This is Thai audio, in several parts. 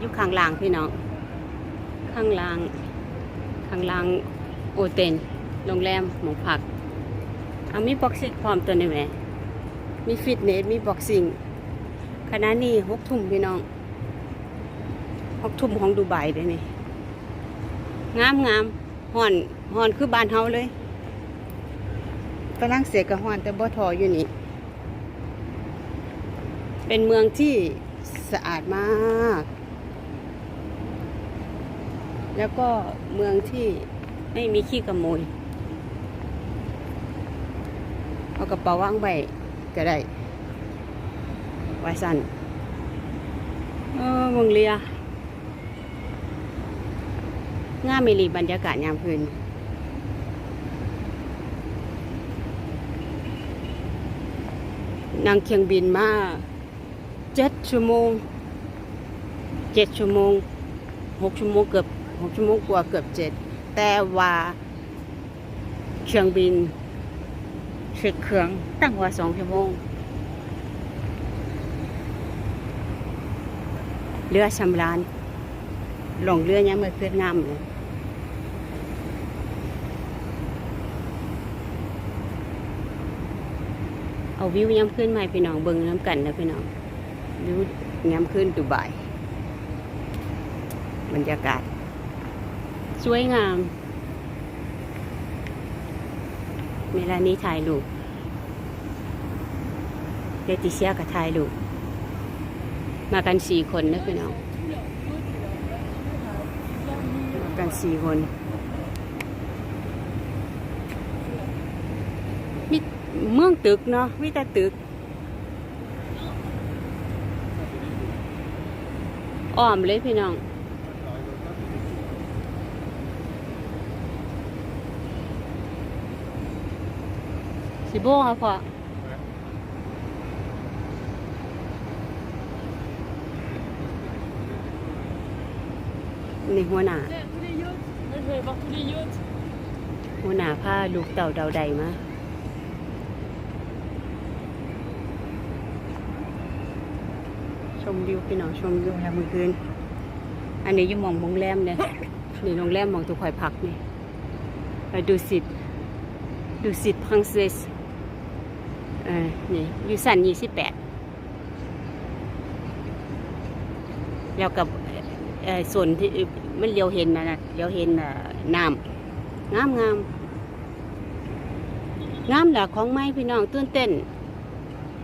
อยู่ข้างล่างพี่น้อง ข้างล่าง ข้างล่างโอเทนโรงแรมหมองพักเอามีบ็อกซิ่งพร้อมตัวนี้แหมมีฟิตเนส มีบ็อกซิ่งขณะนี้หกทุ่มพี่น้องหกทุ่มของดูไบเด้นี่ งามงามห่อนห่อนคือบ้านเฮาเลยฝรั่งเศสกับห่อนแต่บ่ทออยู่นี่ เป็นเมืองที่สะอาดมาก แล้วก็เมืองที่ไม่มีขี้ขโมย เอากระเป๋าว่างใบก็ได้ไว้สันเออเมืองเลียง่ามมีรีบรรยากาศยามคืนนั่งเครื่องบินมาเจ็ดชั่วโมงเจ็ดชั่วโมงหกชั่วโมงเกือบ หกชั่วโมงกว่าเกือบเจ็ดแต่ว่าเครื่องบินเช็คเครื่องตั้งว่าสองชั่วโมงเรือชำรานหลงเรือยังเมื่อคืนงามเลยเอาวิวย้ำขึ้นมาให้พี่น้องเบิ่งน้ำกันนะพี่น้องวิวย้ำขึ้นดูไบบรรยากาศ สวยงาม เวลานี้ถ่ายรูปเลติเซียกับถ่ายรูปมากันสี่คนนะพี่น้องมากันสี่คนมีเมืองตึกเนาะมีแต่ตึกอ้อมเลยพี่น้อง สิโบ้ครับพ่อนี่หัวหน้า tous les yachts. Moi, je vais aller voir tous les yachts. หัวหน้าผ้าลูกเต่าเดาใดมาชมวิวพี่น้องชมวิวยามมื้อคืน อันนี้อยู่หมองโรงแรมเนี่ยนี่โรงแรมหมองตุกคอยพักนี่ไปดูสิทดูสิทพรังเศสเออนี่อยู่สันยี่สิบแปดแล้วกับส่วนที่มันเลียวเห็นนะเลียวเห็นน้ำงามงามงามหลักของไม้พี่น้องตื่นเต้น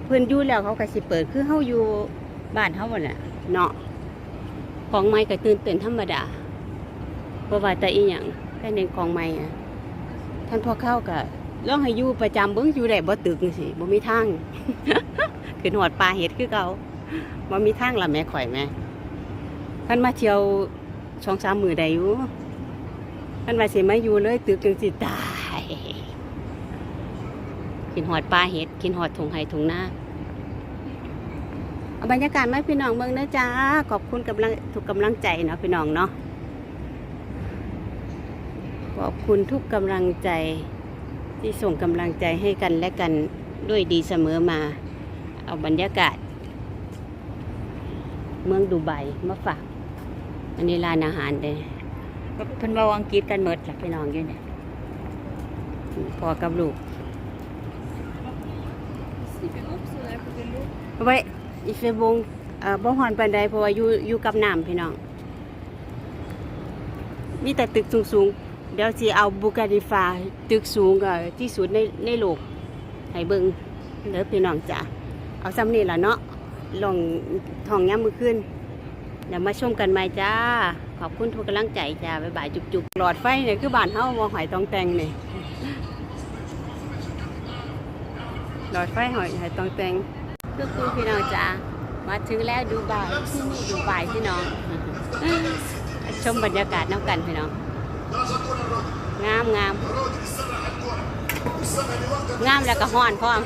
เพื่อนอยู่แล้วเขาก็สิเปิดคือเฮาอยู่บ้านเฮาบ่น่ะเนาะของไม้ก็ตื่นเต้นธรรมดาเพราะว่าแต่อีหยังแค่เน้นของไม้ท่านพ่อเข้าก็ ลองให้อยู่ประจำเบิ่งอยู่ได้บ่ตึกจังซี่บ่มีทาง ขึ้นหอดปลาเห็ดคือเก่าบ่มีทางละแม่ข่อยแม่ท่านมาเที่ยวสองสามมือได้อยู่มันว่าสิมาอยู่เลยตึกจังสิตายกินหอดปลาเห็ดกินหอดถุงไห้ถุงหน้าบรรยากาศมาให้พี่น้องเมืองนะจ๊ะขอบคุณกำลังทุกกำลังใจเนาะพี่น้องเนาะขอบคุณทุกกำลังใจ ที่ส่งกำลังใจให้กันและกันด้วยดีเสมอมา เอาบรรยากาศ เมืองดูไบมาฝาก อันนี้ร้านอาหารเลยเพิ่นเว้าอังกฤษกันหมดล่ะพี่น้องอยู่เนี่ยพอกับลูก Il fait beau parce qu'on est à côté de l'eau. ไว้อีเฟบงเอ่อบ่ฮอนปานใดเพราะว่าอยู่อยู่กับน้ำพี่น้อง มีแต่ตึกสูงๆ เดี๋ยวสิเอาบุการิฟาตึกสูงก็ที่สุดในในโลกให้เบิ่งเด้อพี่น้องจ้ะเอาซ้ำนี่ละเนาะลองท่องย้ำมือขึ้นเดี๋ยวมาชมกันใหม่จ้า ขอบคุณทุกกำลังใจจ้าบ๊ายบายจุกๆหลอดไฟเนี่ยคือบ้านเฮาบ่หอยตองแตงเนี่ยหลอดไฟหอยหอยตองแตงก็คือพี่น้องจ้ามาถึงแล้วดูไบที่นี่ดูไบพี่น้องชมบรรยากาศน้ำกันพี่น้อง งามงามงามแล้วก็ห้อนพร้อม